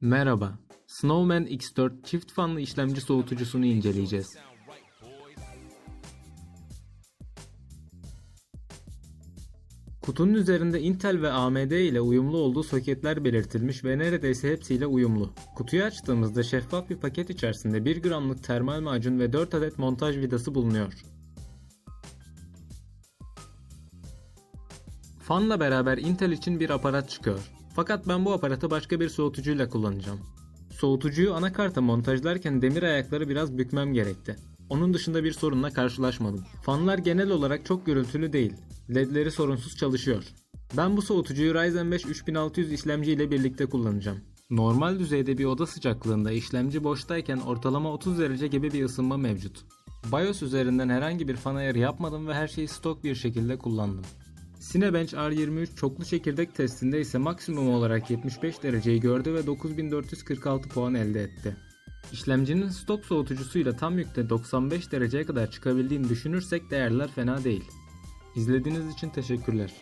Merhaba. Snowman X4 çift fanlı işlemci soğutucusunu inceleyeceğiz. Kutunun üzerinde Intel ve AMD ile uyumlu olduğu soketler belirtilmiş ve neredeyse hepsiyle uyumlu. Kutuyu açtığımızda şeffaf bir paket içerisinde 1 gramlık termal macun ve 4 adet montaj vidası bulunuyor. Fanla beraber Intel için bir aparat çıkıyor. Fakat ben bu aparatı başka bir soğutucuyla kullanacağım. Soğutucuyu anakarta montajlarken demir ayakları biraz bükmem gerekti. Onun dışında bir sorunla karşılaşmadım. Fanlar genel olarak çok gürültülü değil. LED'leri sorunsuz çalışıyor. Ben bu soğutucuyu Ryzen 5 3600 işlemci ile birlikte kullanacağım. Normal düzeyde bir oda sıcaklığında işlemci boştayken ortalama 30 derece gibi bir ısınma mevcut. BIOS üzerinden herhangi bir fan ayarı yapmadım ve her şeyi stok bir şekilde kullandım. Cinebench R23 çoklu çekirdek testinde ise maksimum olarak 75 dereceyi gördü ve 9446 puan elde etti. İşlemcinin stok soğutucusuyla tam yükte 95 dereceye kadar çıkabildiğini düşünürsek değerler fena değil. İzlediğiniz için teşekkürler.